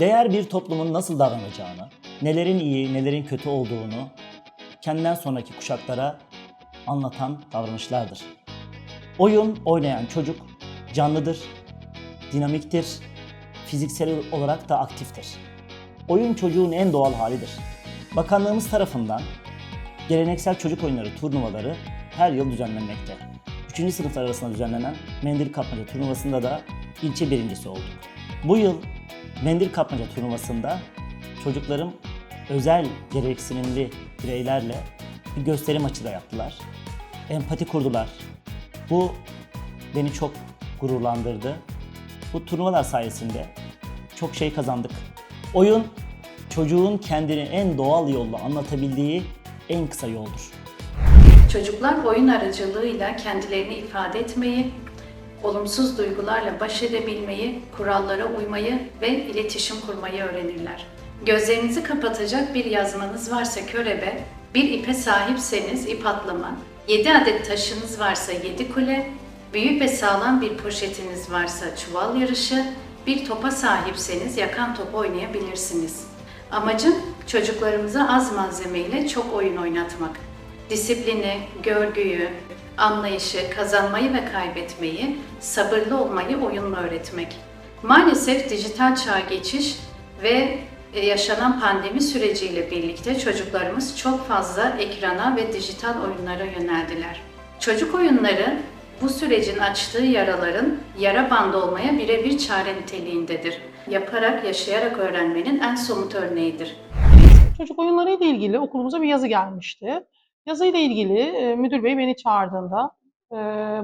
Değer bir toplumun nasıl davranacağını, nelerin iyi, nelerin kötü olduğunu kendinden sonraki kuşaklara anlatan davranışlardır. Oyun oynayan çocuk canlıdır, dinamiktir, fiziksel olarak da aktiftir. Oyun çocuğun en doğal halidir. Bakanlığımız tarafından geleneksel çocuk oyunları turnuvaları her yıl düzenlenmekte. 3. sınıflar arasında düzenlenen mendil kapmaca turnuvasında da ilçe birincisi olduk. Bu yıl mendil kapmaca turnuvasında çocuklarım özel gereksinimli bireylerle bir gösteri maçı da yaptılar. Empati kurdular. Bu beni çok gururlandırdı. Bu turnuvalar sayesinde çok şey kazandık. Oyun çocuğun kendini en doğal yolla anlatabildiği en kısa yoldur. Çocuklar oyun aracılığıyla kendilerini ifade etmeyi, olumsuz duygularla baş edebilmeyi, kurallara uymayı ve iletişim kurmayı öğrenirler. Gözlerinizi kapatacak bir yazmanız varsa körebe, bir ipe sahipseniz ip atlama, 7 adet taşınız varsa 7 kule, büyük ve sağlam bir poşetiniz varsa çuval yarışı, bir topa sahipseniz yakan top oynayabilirsiniz. Amacım çocuklarımıza az malzemeyle çok oyun oynatmak. Disiplini, görgüyü, anlayışı, kazanmayı ve kaybetmeyi, sabırlı olmayı oyunla öğretmek. Maalesef dijital çağa geçiş ve e, yaşanan pandemi süreciyle birlikte çocuklarımız çok fazla ekrana ve dijital oyunlara yöneldiler. Çocuk oyunları bu sürecin açtığı yaraların yara bandı olmaya birebir çare niteliğindedir. Yaparak, yaşayarak öğrenmenin en somut örneğidir. Çocuk oyunları ile ilgili okulumuza bir yazı gelmişti. Yazı ile ilgili e, müdür bey beni çağırdığında e,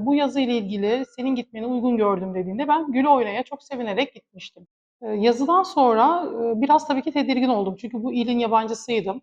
bu yazı ile ilgili senin gitmeni uygun gördüm dediğinde ben gül oynaya çok sevinerek gitmiştim. E, yazıdan sonra e, biraz tabii ki tedirgin oldum çünkü bu ilin yabancısıydım.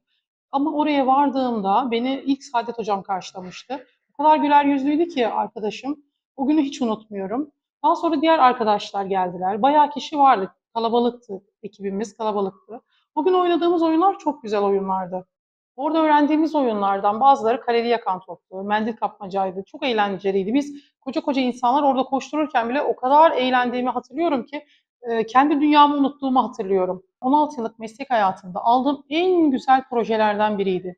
Ama oraya vardığımda beni ilk Saadet hocam karşılamıştı. O kadar güler yüzlüydü ki arkadaşım. O günü hiç unutmuyorum. Daha sonra diğer arkadaşlar geldiler. Bayağı kişi vardı. Kalabalıktı. Ekibimiz kalabalıktı. Bugün oynadığımız oyunlar çok güzel oyunlardı. Orada öğrendiğimiz oyunlardan bazıları kaleli yakan toptu, mendil kapmacaydı. Çok eğlenceliydi. Biz koca koca insanlar orada koştururken bile o kadar eğlendiğimi hatırlıyorum ki e, kendi dünyamı unuttuğumu hatırlıyorum. 16 yıllık meslek hayatımda aldığım en güzel projelerden biriydi.